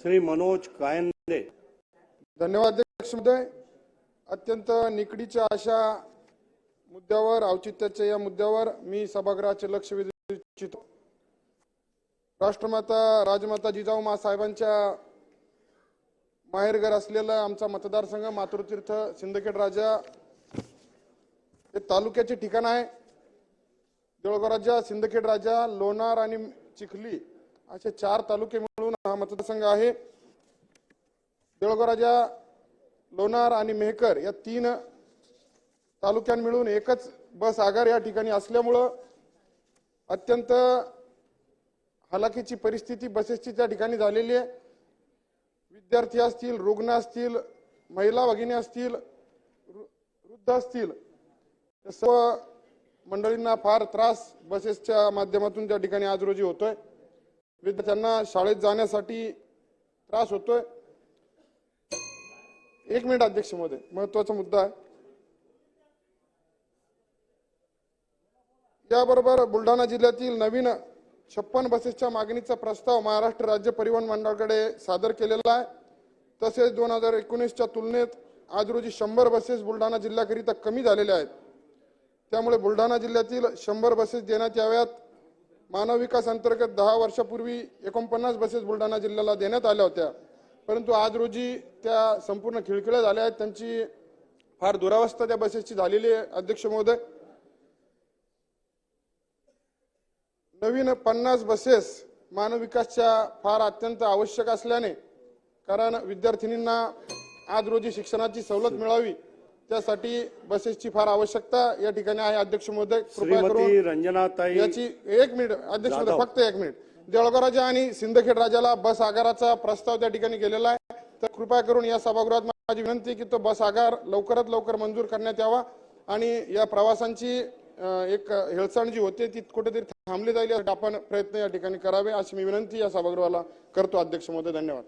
श्री मनोज कायंदे. धन्यवाद अध्यक्ष महोदय. अत्यंत निकडीच्या अशा मुद्द्यावर औचित्याच्या या मुद्द्यावर मी सभागृहाचे लक्ष वेधू इच्छितो राष्ट्रमाता राजमाता जिजाऊ साहेबांच्या माहेरघर असलेला आमचा मतदारसंघ मातृतीर्थ सिंदखेड राजा हे तालुक्याचे ठिकाण आहे. देऊळगाव राजा सिंदखेड राजा लोणार आणि चिखली असे चार तालुके मिळून हा मतदारसंघ आहे. देळगोराजा राजा लोणार आणि मेहकर या तीन तालुक्यां मिळून एकच बस आगार या ठिकाणी असल्यामुळं अत्यंत हलाखीची परिस्थिती बसेसची त्या ठिकाणी झालेली आहे. विद्यार्थी असतील रुग्ण असतील महिला भगिनी असतील वृद्ध असतील सर्व मंडळींना फार त्रास बसेसच्या माध्यमातून त्या ठिकाणी आज रोजी होतोय. विद्यार्थ्यांना शाळेत जाण्यासाठी त्रास होतोय. एक मिनिट अध्यक्ष महोदय महत्त्वाचा मुद्दा आहे. याबरोबर बुलढाणा जिल्ह्यातील नवीन छप्पन बसेसच्या मागणीचा प्रस्ताव महाराष्ट्र राज्य परिवहन मंडळाकडे सादर केलेला आहे. तसेच दोन हजार एकोणीसच्या तुलनेत आज रोजी शंभर बसेस बुलढाणा जिल्ह्याकरिता कमी झालेल्या आहेत. त्यामुळे बुलढाणा जिल्ह्यातील शंभर बसेस देण्यात याव्यात. मानव विकास अंतर्गत दहा वर्षापूर्वी एकोणपन्नास बसेस बुलढाणा जिल्ह्याला देण्यात आल्या होत्या. परंतु आज रोजी त्या संपूर्ण खिळखिळ्या झाल्या आहेत. त्यांची फार दुरावस्था त्या बसेसची झालेली आहे. अध्यक्ष महोदय नवीन पन्नास बसेस मानव विकासच्या फार अत्यंत आवश्यक असल्याने कारण विद्यार्थिनींना आज रोजी शिक्षणाची सवलत मिळावी त्यासाठी बसेसची फार आवश्यकता या ठिकाणी आहे. अध्यक्ष महोदय कृपया करून रंजनाताई याची एक मिनिट अध्यक्ष महोदय, जाधव. फक्त एक मिनिट. देवळगाव राजा आणि सिंदखेड राजाला बस आगाराचा प्रस्ताव त्या ठिकाणी गेलेला आहे. तर कृपया करून या सभागृहात माझी विनंती आहे की तो बस आगार लवकरात लवकर मंजूर करण्यात यावा आणि या प्रवासांची अं, एक हेळसाण जी होते ती कुठेतरी थांबली जाईल यासाठी आपण प्रयत्न या ठिकाणी करावे अशी मी विनंती या सभागृहाला करतो. अध्यक्ष महोदय धन्यवाद.